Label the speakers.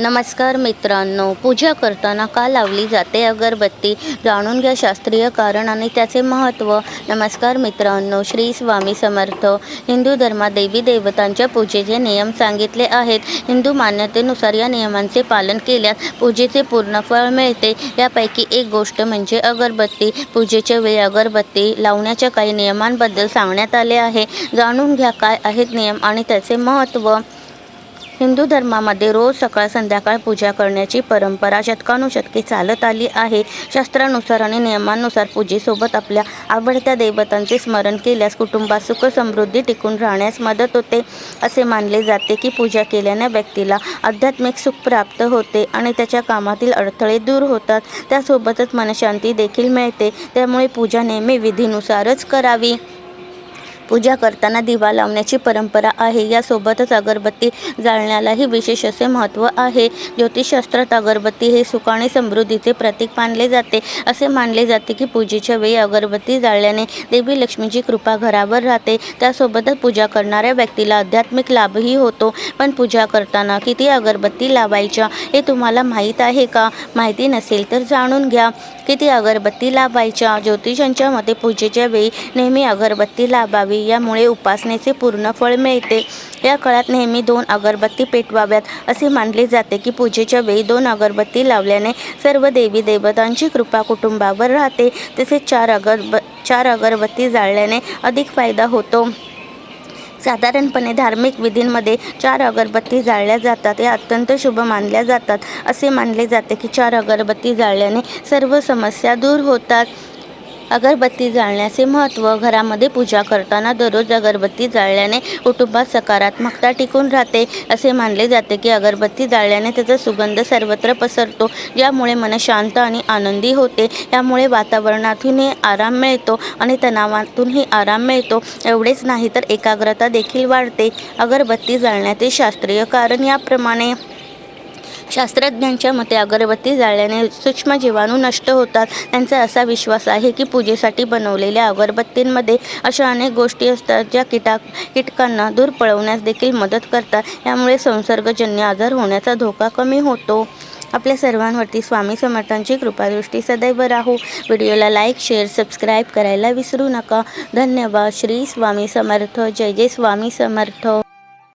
Speaker 1: नमस्कार मित्रांनो पूजा करताना का लावली जाते अगरबत्ती? जाणून घ्या शास्त्रीय कारण आणि त्याचे महत्त्व. नमस्कार मित्रांनो श्री स्वामी समर्थ. हिंदू धर्मात देवी देवतांच्या पूजेचे नियम सांगितले आहेत. हिंदू मान्यतेनुसार या नियमांचे पालन केल्यास पूजेचे पूर्ण फळ मिळते. यापैकी एक गोष्ट म्हणजे अगरबत्ती. पूजेच्या वेळी अगरबत्ती लावण्याच्या काही नियमांबद्दल सांगण्यात आले आहे. जाणून घ्या काय आहेत नियम आणि त्याचे महत्त्व. हिंदू धर्मामध्ये रोज सकाळ संध्याकाळ पूजा करण्याची परंपरा शतकानुशतके चालत आली आहे. शास्त्रानुसार आणि नियमांनुसार पूजेसोबत आपल्या आवडत्या देवतांचे स्मरण केल्यास कुटुंबात सुख समृद्धी टिकून राहण्यास मदत होते. असे मानले जाते की पूजा केल्याने व्यक्तीला आध्यात्मिक सुख प्राप्त होते आणि त्याच्या कामातील अडथळे दूर होतात. त्यासोबतच मनशांती देखील मिळते. त्यामुळे पूजा नेहमी विधीनुसारच करावी. पूजा करताना दिवा लावण्याची परंपरा आहे. यासोबतच अगरबत्ती जाळण्यालाही विशेष असे महत्त्व आहे. ज्योतिषशास्त्रात अगरबत्ती हे सुख आणि समृद्धीचे प्रतीक मानले जाते. असे मानले जाते की पूजेच्या वेळी अगरबत्ती जाळल्याने देवी लक्ष्मीची कृपा घरावर राहते. त्यासोबतच पूजा करणाऱ्या व्यक्तीला आध्यात्मिक लाभही होतो. पण पूजा करताना किती अगरबत्ती लावायच्या हे तुम्हाला माहीत आहे का? माहिती नसेल तर जाणून घ्या. किती अगरबत्ती लावायच्या? ज्योतिषांच्या मते पूजेच्या वेळी नेहमी अगरबत्ती लावावी. यामुळे उपासनेचे पूर्ण फळ मिळते. या काळात नेहमी दोन अगरबत्ती पेटवाव्यात असे मानले जाते की पूजेच्या वेळी दोन अगरबत्ती लावल्याने सर्व देवी देवतांची कृपा कुटुंबावर राहते. तसेच चार अगरब चार अगरबत्ती जाळल्याने अधिक फायदा होतो. साधारणपणे धार्मिक विधींमध्ये चार अगरबत्ती जाळल्या जातात या अत्यंत शुभ मानल्या जातात. असे मानले जाते की चार अगरबत्ती जाळल्याने सर्व समस्या दूर होतात. अगरबत्ती जाळण्याचे महत्त्व घरामध्ये पूजा करताना दररोज अगरबत्ती जाळल्याने कुटुंबात सकारात्मकता टिकून राहते. असे मानले जाते की अगरबत्ती जाळल्याने त्याचा सुगंध सर्वत्र पसरतो ज्यामुळे मन शांत आणि आनंदी होते. यामुळे वातावरणातूनही आराम मिळतो आणि तणावातूनही आराम मिळतो. एवढेच नाही तर एकाग्रता देखील वाढते. अगरबत्ती जाळण्याचे शास्त्रीय कारण याप्रमाणे शास्त्रज्ञांच्या मते अगरबत्ती जाळल्याने सूक्ष्म जीवाणू नष्ट होतात. त्यांचा असा विश्वास आहे की पूजेसाठी बनवलेल्या अगरबत्तींमध्ये अशा अनेक गोष्टी असतात ज्या किटा कीटकांना दूर पळवण्यास देखील मदत करतात. यामुळे संसर्गजन्य आजार होण्याचा धोका कमी होतो. आपल्या सर्वांवरती स्वामी समर्थांची कृपादृष्टी सदैव राहू. व्हिडिओला लाईक शेअर सबस्क्राईब करायला विसरू नका. धन्यवाद. श्री स्वामी समर्थ. जय जय स्वामी समर्थ.